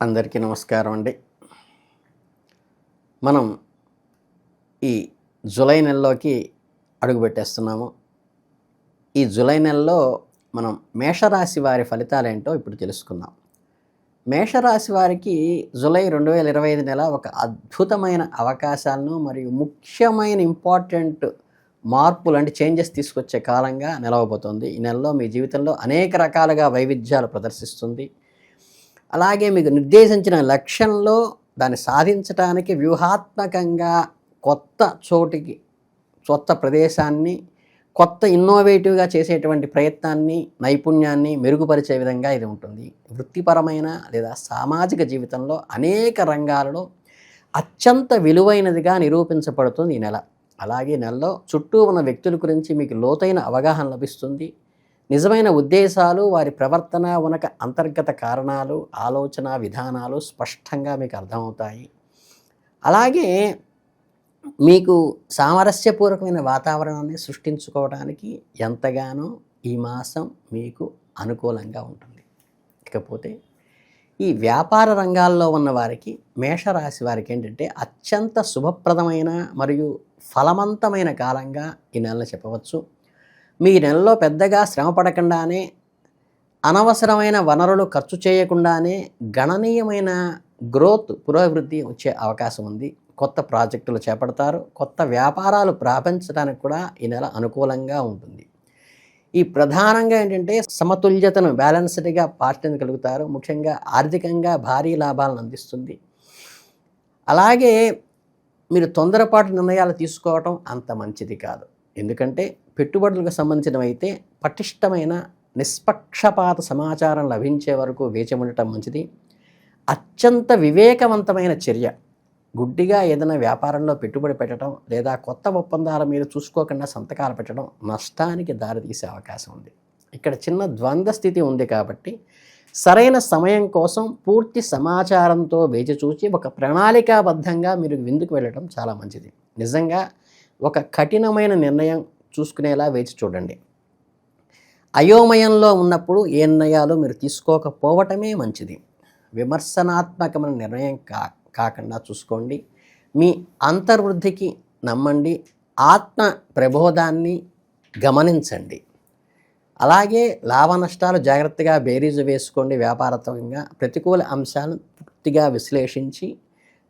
అందరికీ నమస్కారం అండి. మనం ఈ జూలై నెలలోకి అడుగుపెట్టేస్తున్నాము ఈ జూలై నెలలో మనం మేషరాశి వారి ఫలితాలు ఏంటో ఇప్పుడు తెలుసుకుందాం. మేషరాశి వారికి జూలై రెండు వేల ఇరవై ఐదు నెల ఒక అద్భుతమైన అవకాశాలను మరియు ముఖ్యమైన ఇంపార్టెంట్ మార్పులు అంటే చేంజెస్ తీసుకొచ్చే కాలంగా నిలవబోతోంది. ఈ నెలలో మీ జీవితంలో అనేక రకాలుగా వైవిధ్యాలు ప్రదర్శిస్తుంది. అలాగే మీకు నిర్దేశించిన లక్ష్యంలో దాన్ని సాధించడానికి వ్యూహాత్మకంగా కొత్త చోటికి కొత్త ప్రదేశాన్ని కొత్త ఇన్నోవేటివ్గా చేసేటువంటి ప్రయత్నాన్ని నైపుణ్యాన్ని మెరుగుపరిచే విధంగా ఇది ఉంటుంది. వృత్తిపరమైన లేదా సామాజిక జీవితంలో అనేక రంగాలలో అత్యంత విలువైనదిగా నిరూపించబడుతుంది ఈ నెల. అలాగే నెలలో చుట్టూ ఉన్న వ్యక్తుల గురించి మీకు లోతైన అవగాహన లభిస్తుంది. నిజమైన ఉద్దేశాలు వారి ప్రవర్తన ఉనక అంతర్గత కారణాలు ఆలోచన విధానాలు స్పష్టంగా మీకు అర్థమవుతాయి. అలాగే మీకు సామరస్యపూర్వకమైన వాతావరణాన్ని సృష్టించుకోవడానికి ఎంతగానో ఈ మాసం మీకు అనుకూలంగా ఉంటుంది. ఇకపోతే ఈ వ్యాపార రంగాల్లో ఉన్న వారికి మేషరాశి వారికి ఏంటంటే అత్యంత శుభప్రదమైన మరియు ఫలవంతమైన కాలంగా ఈ నెలలో చెప్పవచ్చు. మీ నెలలో పెద్దగా శ్రమ పడకుండానే అనవసరమైన వనరులు ఖర్చు చేయకుండానే గణనీయమైన గ్రోత్ పురోభివృద్ధి వచ్చే అవకాశం ఉంది. కొత్త ప్రాజెక్టులు చేపడతారు. కొత్త వ్యాపారాలు ప్రారంభించడానికి కూడా ఈ నెల అనుకూలంగా ఉంటుంది. ఈ ప్రధానంగా ఏంటంటే సమతుల్యతను బ్యాలెన్స్డ్గా పాటించగలుగుతారు ముఖ్యంగా ఆర్థికంగా భారీ లాభాలను అందిస్తుంది. అలాగే మీరు తొందరపాటు నిర్ణయాలు తీసుకోవటం అంత మంచిది కాదు. ఎందుకంటే పెట్టుబడులకు సంబంధించినవైతే పటిష్టమైన నిష్పక్షపాత సమాచారం లభించే వరకు వేచి ఉండటం మంచిది. అత్యంత వివేకవంతమైన చర్య. గుడ్డిగా ఏదైనా వ్యాపారంలో పెట్టుబడి పెట్టడం లేదా కొత్త ఒప్పందాల మీద చూసుకోకుండా సంతకాలు పెట్టడం నష్టానికి దారితీసే అవకాశం ఉంది. ఇక్కడ చిన్న ద్వంద్వ స్థితి ఉంది కాబట్టి సరైన సమయం కోసం పూర్తి సమాచారంతో వేచి చూచి ఒక ప్రణాళికాబద్ధంగా మీరు విందుకు వెళ్ళడం చాలా మంచిది. నిజంగా ఒక కఠినమైన నిర్ణయం చూసుకునేలా వేచి చూడండి. అయోమయంలో ఉన్నప్పుడు ఏ నిర్ణయాలు మీరు తీసుకోకపోవటమే మంచిది. విమర్శనాత్మకమైన నిర్ణయం కా కాకుండా చూసుకోండి. మీ అంతర్వృద్ధికి నమ్మండి. ఆత్మ ప్రబోధాన్ని గమనించండి. అలాగే లాభ నష్టాలు జాగ్రత్తగా బేరీజు వేసుకోండి వ్యాపారత్వంగా ప్రతికూల అంశాలను పూర్తిగా విశ్లేషించి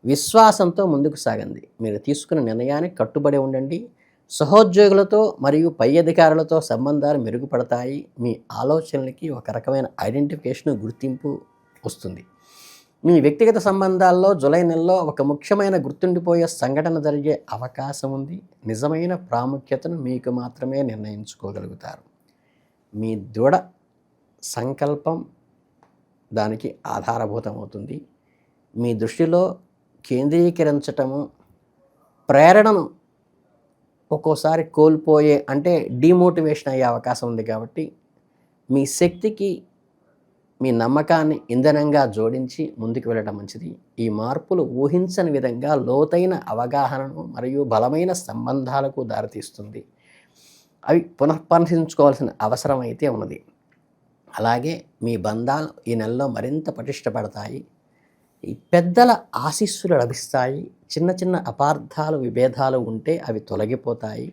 విశ్వాసంతో ముందుకు సాగండి. మీరు తీసుకున్న నిర్ణయానికి కట్టుబడి ఉండండి. సహోద్యోగులతో మరియు పై అధికారులతో సంబంధాలు మెరుగుపడతాయి. మీ ఆలోచనలకి ఒక రకమైన ఐడెంటిఫికేషన్ గుర్తింపు వస్తుంది. మీ వ్యక్తిగత సంబంధాల్లో జూలై నెలలో ఒక ముఖ్యమైన గుర్తుండిపోయే సంఘటన జరిగే అవకాశం ఉంది. నిజమైన ప్రాముఖ్యతను మీకు మాత్రమే నిర్ణయించుకోగలుగుతారు. మీ దృఢ సంకల్పం దానికి ఆధారభూతమవుతుంది. మీ దృష్టిలో కేంద్రీకరించటము ప్రేరణను ఒక్కోసారి కోల్పోయే అంటే డిమోటివేషన్ అయ్యే అవకాశం ఉంది కాబట్టి మీ శక్తికి మీ నమ్మకాన్ని ఇంధనంగా జోడించి ముందుకు వెళ్ళడం మంచిది. ఈ మార్పులు ఊహించని విధంగా లోతైన అవగాహనను మరియు బలమైన సంబంధాలకు దారితీస్తుంది. అవి పునఃపరిశీలించుకోవాల్సిన అవసరం అయితే ఉన్నది. అలాగే మీ బంధాలు ఈ నెలలో మరింత పటిష్టపడతాయి. పెద్దల ఆశీస్సులు లభిస్తాయి. చిన్న చిన్న అపార్థాలు విభేదాలు ఉంటే అవి తొలగిపోతాయి.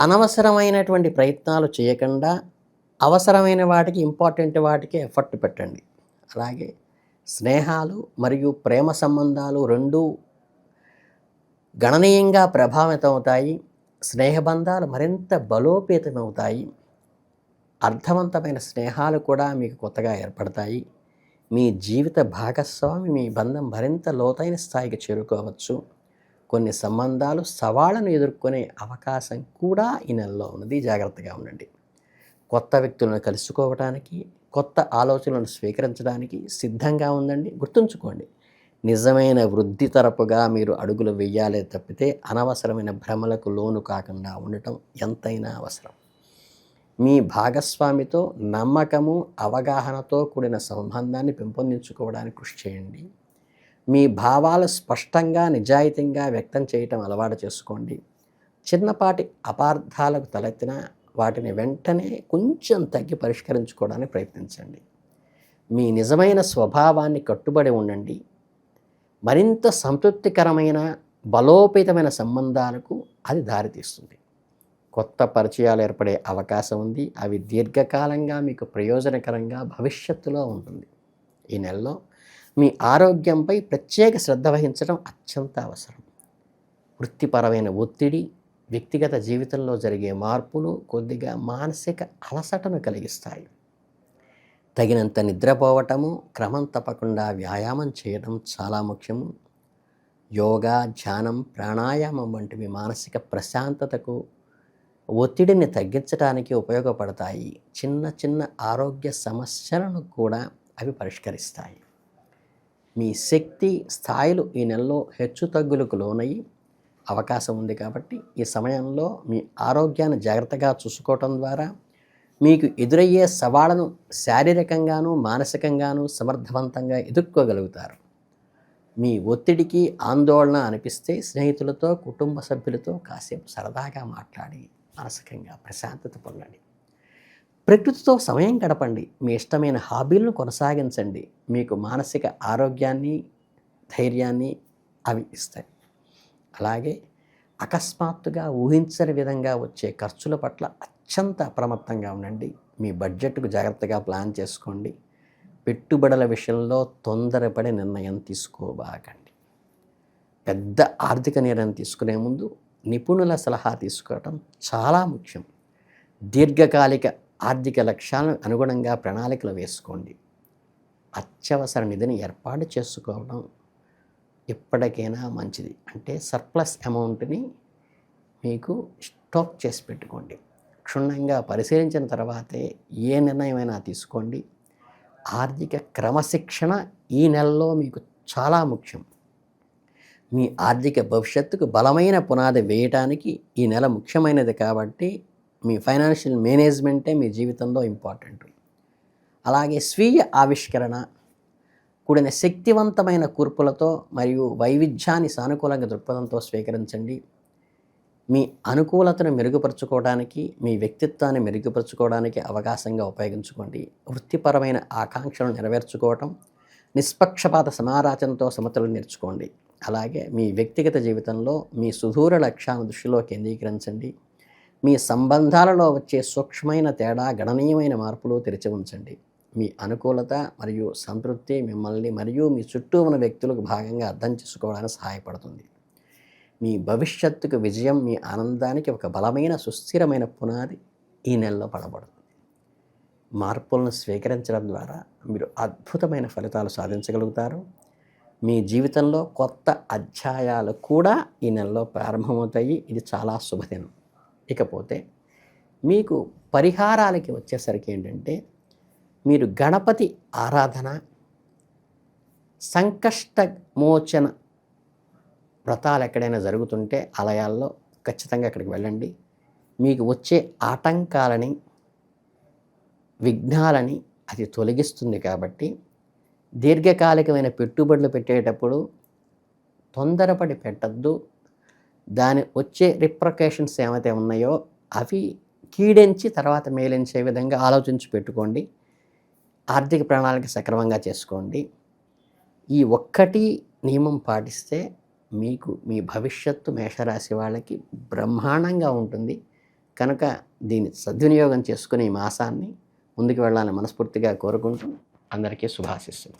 అనవసరమైనటువంటి ప్రయత్నాలు చేయకుండా అవసరమైన వాటికి ఇంపార్టెంట్ వాటికి ఎఫర్ట్ పెట్టండి. అలాగే స్నేహాలు మరియు ప్రేమ సంబంధాలు రెండూ గణనీయంగా ప్రభావితం అవుతాయి స్నేహబంధాలు మరింత బలోపేతమవుతాయి. అర్థవంతమైన స్నేహాలు కూడా మీకు కొత్తగా ఏర్పడతాయి. మీ జీవిత భాగస్వామి మీ బంధం మరింత లోతైన స్థాయికి చేరుకోవచ్చు. కొన్ని సంబంధాలు సవాళ్ళను ఎదుర్కొనే అవకాశం కూడా ఈ నెలలో ఉన్నది. జాగ్రత్తగా ఉండండి. కొత్త వ్యక్తులను కలుసుకోవడానికి కొత్త ఆలోచనలను స్వీకరించడానికి సిద్ధంగా ఉందండి గుర్తుంచుకోండి నిజమైన వృద్ధి తరపుగా మీరు అడుగులు వేయాలే తప్పితే అనవసరమైన భ్రమలకు లోను కాకుండా ఉండటం ఎంతైనా అవసరం. మీ భాగస్వామితో నమ్మకము అవగాహనతో కూడిన సంబంధాన్ని పెంపొందించుకోవడానికి కృషి చేయండి. మీ భావాలు స్పష్టంగా నిజాయితీగా వ్యక్తం చేయటం అలవాటు చేసుకోండి. చిన్నపాటి అపార్థాలకు తలెత్తిన వాటిని వెంటనే కొంచెం తగ్గి పరిష్కరించుకోవడానికి ప్రయత్నించండి. మీ నిజమైన స్వభావాన్ని కట్టుబడి ఉండండి. మరింత సంతృప్తికరమైన బలోపేతమైన సంబంధాలకు అది దారితీస్తుంది. కొత్త పరిచయాలు ఏర్పడే అవకాశం ఉంది. అవి దీర్ఘకాలంగా మీకు ప్రయోజనకరంగా భవిష్యత్తులో ఉంటుంది. ఈ నెలలో మీ ఆరోగ్యంపై ప్రత్యేక శ్రద్ధ వహించడం అత్యంత అవసరం. వృత్తిపరమైన ఒత్తిడి వ్యక్తిగత జీవితంలో జరిగే మార్పులు కొద్దిగా మానసిక అలసటను కలిగిస్తాయి. తగినంత నిద్రపోవటము క్రమం తప్పకుండా వ్యాయామం చేయడం చాలా ముఖ్యము. యోగా ధ్యానం ప్రాణాయామం వంటివి మానసిక ప్రశాంతతకు ఒత్తిడిని తగ్గించడానికి ఉపయోగపడతాయి. చిన్న చిన్న ఆరోగ్య సమస్యలను కూడా అవి పరిష్కరిస్తాయి. మీ శక్తి స్థాయిలు ఈ నెలలో హెచ్చు తగ్గులకు లోనయ్యి అవకాశం ఉంది కాబట్టి ఈ సమయంలో మీ ఆరోగ్యాన్ని జాగ్రత్తగా చూసుకోవటం ద్వారా మీకు ఎదురయ్యే సవాళ్ళను శారీరకంగానూ మానసికంగానూ సమర్థవంతంగా ఎదుర్కోగలుగుతారు. మీ ఒత్తిడికి ఆందోళన అనిపిస్తే స్నేహితులతో కుటుంబ సభ్యులతో కాసేపు సరదాగా మాట్లాడి మానసికంగా ప్రశాంతత పొందండి. ప్రకృతితో సమయం గడపండి. మీ ఇష్టమైన హాబీలను కొనసాగించండి. మీకు మానసిక ఆరోగ్యాన్ని ధైర్యాన్ని అవి ఇస్తాయి. అలాగే అకస్మాత్తుగా ఊహించని విధంగా వచ్చే ఖర్చుల పట్ల అత్యంత అప్రమత్తంగా ఉండండి. మీ బడ్జెట్కు జాగ్రత్తగా ప్లాన్ చేసుకోండి. పెట్టుబడుల విషయంలో తొందరపడే నిర్ణయం తీసుకోబాకండి పెద్ద ఆర్థిక నిర్ణయం తీసుకునే ముందు నిపుణుల సలహా తీసుకోవటం చాలా ముఖ్యం. దీర్ఘకాలిక ఆర్థిక లక్ష్యాలను అనుగుణంగా ప్రణాళికలు వేసుకోండి. అత్యవసర నిధిని ఏర్పాటు చేసుకోవడం ఎప్పటికైనా మంచిది. అంటే సర్ప్లస్ అమౌంట్ని మీకు స్టాక్ చేసి పెట్టుకోండి. క్షుణ్ణంగా పరిశీలించిన తర్వాతే ఏ నిర్ణయమైనా తీసుకోండి. ఆర్థిక క్రమశిక్షణ ఈ నెలలో మీకు చాలా ముఖ్యం. మీ ఆర్థిక భవిష్యత్తుకు బలమైన పునాది వేయటానికి ఈ నెల ముఖ్యమైనది కాబట్టి మీ ఫైనాన్షియల్ మేనేజ్మెంటే మీ జీవితంలో ఇంపార్టెంట్. అలాగే స్వీయ ఆవిష్కరణ కూడిన శక్తివంతమైన కూర్పులతో మరియు వైవిధ్యాన్ని సానుకూలంగా దృక్పథంతో స్వీకరించండి. మీ అనుకూలతను మెరుగుపరచుకోవడానికి మీ వ్యక్తిత్వాన్ని మెరుగుపరుచుకోవడానికి అవకాశంగా ఉపయోగించుకోండి. వృత్తిపరమైన ఆకాంక్షలను నెరవేర్చుకోవటం నిష్పక్షపాత సమారాచనతో సమతులను నేర్చుకోండి. అలాగే మీ వ్యక్తిగత జీవితంలో మీ సుదూర లక్ష్యాన్ని దృష్టిలో కేంద్రీకరించండి. మీ సంబంధాలలో వచ్చే సూక్ష్మమైన తేడా గణనీయమైన మార్పులు తెరిచి ఉంచండి. మీ అనుకూలత మరియు సంతృప్తి మిమ్మల్ని మరియు మీ చుట్టూ ఉన్న వ్యక్తులకు భాగంగా అర్థం చేసుకోవడానికి సహాయపడుతుంది. మీ భవిష్యత్తుకు విజయం మీ ఆనందానికి ఒక బలమైన సుస్థిరమైన పునాది ఈ నెలలో పడబడుతుంది. మార్పులను స్వీకరించడం ద్వారా మీరు అద్భుతమైన ఫలితాలు సాధించగలుగుతారు. మీ జీవితంలో కొత్త అధ్యాయాలు కూడా ఈ నెలలో ప్రారంభమవుతాయి. ఇది చాలా శుభదినం. ఇకపోతే మీకు పరిహారాలకి వచ్చేసరికి ఏంటంటే మీరు గణపతి ఆరాధన సంకష్ట మోచన వ్రతాలు ఎక్కడైనా జరుగుతుంటే ఆలయాల్లో ఖచ్చితంగా అక్కడికి వెళ్ళండి. మీకు వచ్చే ఆటంకాలని విఘ్నాలని అది తొలగిస్తుంది కాబట్టి దీర్ఘకాలికమైన పెట్టుబడులు పెట్టేటప్పుడు తొందరపడి పెట్టద్దు. దాని వచ్చే రిప్రకేషన్స్ ఏమైతే ఉన్నాయో అవి కీడించి తర్వాత మేలించే విధంగా ఆలోచించి పెట్టుకోండి. ఆర్థిక ప్రణాళిక సక్రమంగా చేసుకోండి. ఈ ఒక్కటి నియమం పాటిస్తే మీకు మీ భవిష్యత్తు మేషరాశి వాళ్ళకి బ్రహ్మాండంగా ఉంటుంది. కనుక దీన్ని సద్వినియోగం చేసుకుని ఈ మాసాన్ని ముందుకు వెళ్ళాలని మనస్ఫూర్తిగా కోరుకుంటూ అందరికీ శుభాశిస్తుంది